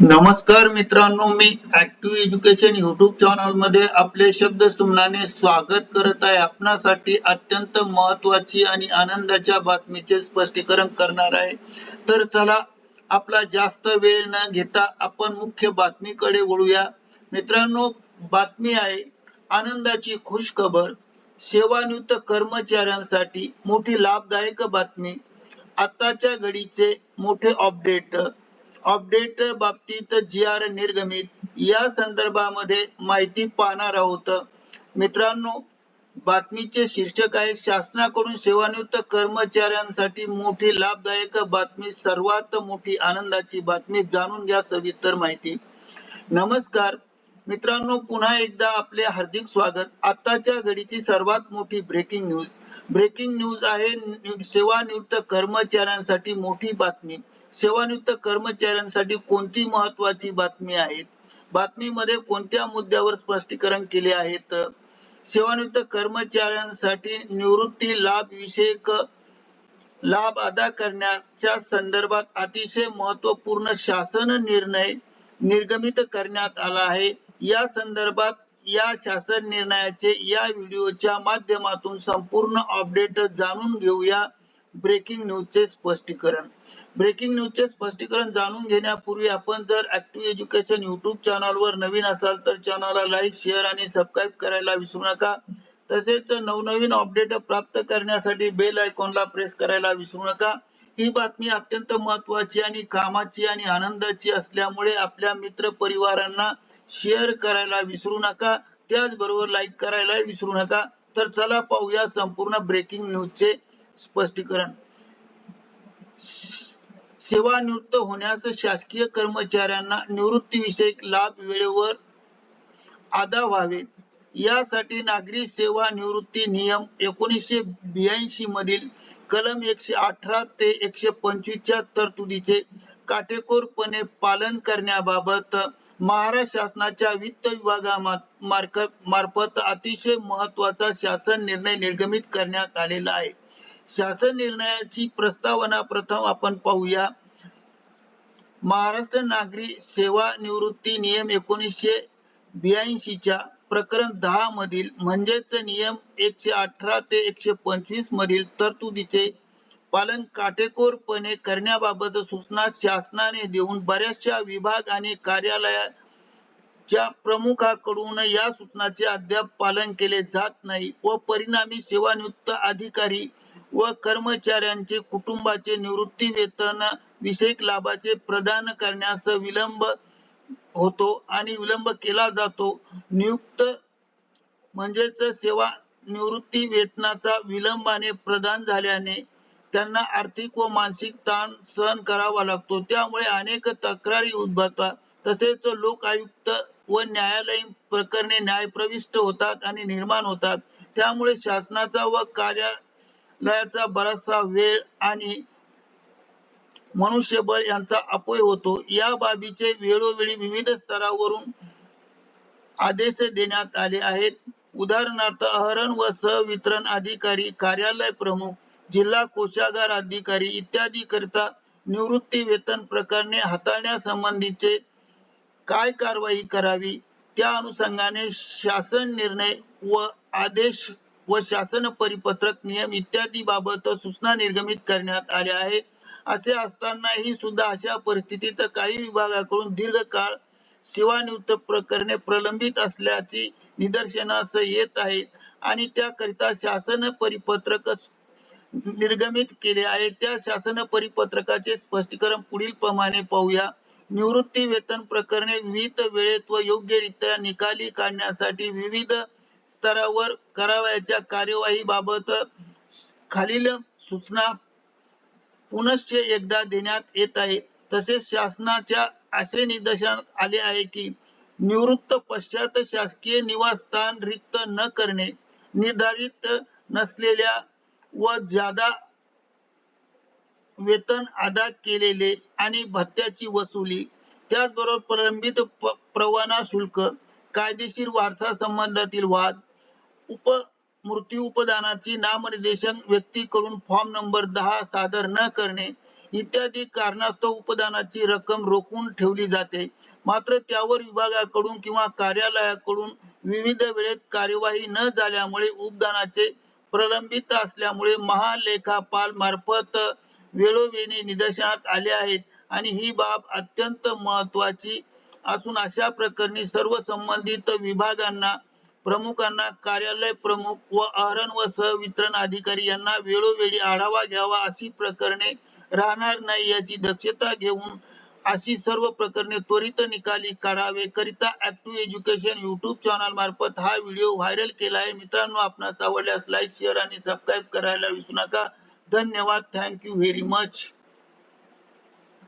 नमस्कार मित्रांनो मी ऍक्टिव्ह एज्युकेशन युट्यूब चॅनलमध्ये आपले शब्द सुमनाने स्वागत करत आहे. आपणासाठी अत्यंत महत्वाची आणि आनंदाच्या बातमीचे स्पष्टीकरण करणार आहे. तर चला आपला जास्त वेळ न घेता आपण मुख्य बातमीकडे वळूया. मित्रांनो बातमी आहे आनंदाची खुश खबर सेवानिवृत्त कर्मचाऱ्यांसाठी मोठी लाभदायक बातमी आताच्या घडीचे मोठे अपडेट अपडेट बाबतीत जी आर निर्गमित. या संदर्भामध्ये माहिती पाहणार आहोत. मित्रांनो बातमीचे शीर्षक आहे शासनाकडून सेवानिवृत्त कर्मचाऱ्यांसाठी मोठी लाभदायक बातमी सर्वात मोठी आनंदाची बातमी जाणून घ्या सविस्तर माहिती. नमस्कार. मित्रांनो पुन्हा एकदा आपले हार्दिक स्वागत. आताच्या घडीची सर्वात मोठी ब्रेकिंग न्यूज ब्रेकिंग न्यूज आहे सेवानिवृत्त कर्मचाऱ्यांसाठी मोठी बातमी. सेवानिवृत्त कर्मचाऱ्यांसाठी कोणती महत्वाची बातमी आहे? बातमीमध्ये कोणत्या मुद्द्यावर स्पष्टीकरण केले आहेत? सेवानिवृत्त कर्मचाऱ्यांसाठी निवृत्ती लाभ विषयक लाभ अदा करण्याच्या संदर्भात अतिशय महत्त्वपूर्ण शासन निर्णय निर्गमित करण्यात आला आहे. या संदर्भात या शासन निर्णयाचे या व्हिडिओच्या माध्यमातून संपूर्ण अपडेट जाणून घेऊया. ब्रेकिंग न्यूजचे स्पष्टीकरण. ब्रेकिंग न्यूजचे स्पष्टीकरण जाणून घेण्यापूर्वी आपण जर ऍक्टिव्ह एज्युकेशन युट्यूब चॅनलवर नवीन असाल तर चॅनलला लाईक शेअर आणि सबस्क्राईब करायला विसरू नका. तसेच नवनवीन अपडेट प्राप्त करण्यासाठी बेल आयकॉनला प्रेस करायला विसरू नका. ही बातमी अत्यंत महत्वाची आणि कामाची आणि आनंदाची असल्यामुळे आपल्या मित्र परिवारांना शेअर करायला विसरू नका. त्याचबरोबर लाईक करायला विसरू नका. तर चला पाहूया संपूर्ण ब्रेकिंग न्यूजचे स्पष्टीकरण. सेवानिवृत्त होण्यास शासकीय कर्मचाऱ्यांना निवृत्तीविषयक लाभ वेळेवर अदा व्हावेत यासाठी नागरी सेवा निवृत्ती नियम एकोणीसशे ब्याऐंशी मधील कलम एकशे अठरा ते एकशे पंचवीसच्या तरतुदीचे काटेकोरपणे पालन करण्याबाबत महाराष्ट्र शासनाच्या वित्त विभागामार्फत मार्फत अतिशय महत्त्वाचा शासन निर्णय निर्गमित करण्यात आलेला आहे. शासन निर्णयाची प्रस्तावना प्रथम आपण पाहूया. महाराष्ट्र नागरी सेवा निवृत्ती नियम एकोणीसशे ब्याऐंशीच्या प्रकरण दहा मधील म्हणजेच नियम एकशे अठरा ते एकशे पंचवीस मधील तरतुदीचे पालन काटेकोरपणे करण्याबाबत सूचना शासनाने देऊन बऱ्याचशा विभाग आणि कार्यालयाच्या प्रमुखाकडून या सूचनाचे अद्याप पालन केले जात नाही व परिणामी सेवानिवृत्त अधिकारी व कर्मचाऱ्यांचे कुटुंबाचे निवृत्ती वेतन विषयक लाभाचे प्रदान करण्यास विलंब होतो आणि विलंब केला जातो. नियुक्त म्हणजेच सेवा निवृत्ती वेतनाचा विलंबाने प्रदान झाल्याने त्यांना आर्थिक व मानसिक ताण सहन करावा लागतो. त्यामुळे अनेक तक्रारी उद्भवतात तसेच लोक आयुक्त व न्यायालयीन प्रकरणे न्यायप्रविष्ट होतात आणि निर्माण होतात. त्यामुळे शासनाचा व लयाचा बराचसा वेळ आणि मनुष्यबळ यांचा अपय होतो. या बाबीचे वेळोवेळी विविध स्तरावरून आदेश देण्यात आले आहेत. उदाहरणार्थ अहरण व सहवितरण अधिकारी कार्यालय प्रमुख जिल्हा कोषागार अधिकारी इत्यादी करता निवृत्ती वेतन प्रकरणे हाताळण्यासंबंधीचे काय कारवाई करावी? त्या अनुषंगाने शासन निर्णय व आदेश व शासन परिपत्रक नियम इत्यादी बाबत सूचना निर्गमित करण्यात आल्या आहे असे असतानाही सुद्धा अशा परिस्थितीत काही विभागाकडून दीर्घकाळ सेवानिवृत्त प्रकरणे प्रलंबित असल्याची निदर्शनास येत आहेत आणि त्याकरिता शासन परिपत्रक निर्गमित केले आहे त्या शासन परिपत्रकाचे स्पष्टीकरण पुढील प्रमाणे पाहूया. निवृत्ती वेतन प्रकरणे विविध वेळेत व योग्यरित्या निकाली काढण्यासाठी विविध स्तरावर करावयाच्या कार्यवाही बाबत खालील सूचना पुनश्च एकदा देण्यात येत आहे. तसेच शासनाच्या असे निदर्शनात आले आहे की निवृत्त पश्चात शासकीय निवासस्थान रिक्त न करणे निर्धारित नसलेल्या व ज्यादा वेतन अदा केलेले आणि भत्त्याची वसुली त्याचबरोबर प्रलंबित प्रवाना परवाना शुल्क कायदेशीर वारसा संबंधातील वाद उप मृत्यू उपदानाची नामनिर्देशन व्यक्ती व्यक्तीकडून फॉर्म नंबर दहा सादर न करणे इत्यादी कारणास्तव उपदानाची रक्कम रोखून ठेवली जाते. मात्र त्यावर विभागाकडून किंवा कार्यालयाकडून विविध वेळेत कार्यवाही न झाल्यामुळे उपदानाचे प्रलंबित असल्यामुळे महालेखापाल मार्फत वेळोवेळी निदर्शनात आले आहेत आणि ही बाब अत्यंत महत्वाची असून अशा प्रकरणी सर्व संबंधित विभागांना प्रमुखांना कार्यालय प्रमुख व आहरण व सहवितरण अधिकारी यांना वेळोवेळी आढावा घ्यावा अशी प्रकरणे राहणार नाही याची दक्षता घेऊन अशी सर्व प्रकरणे त्वरित निकाली काढावे करिता ऍक्टिव्ह एज्युकेशन युट्यूब चॅनल मार्फत हा व्हिडिओ व्हायरल केला आहे. मित्रांनो आपणास आवडल्यास लाईक शेअर आणि सबस्क्राईब करायला विसरू नका. धन्यवाद. Thank you very much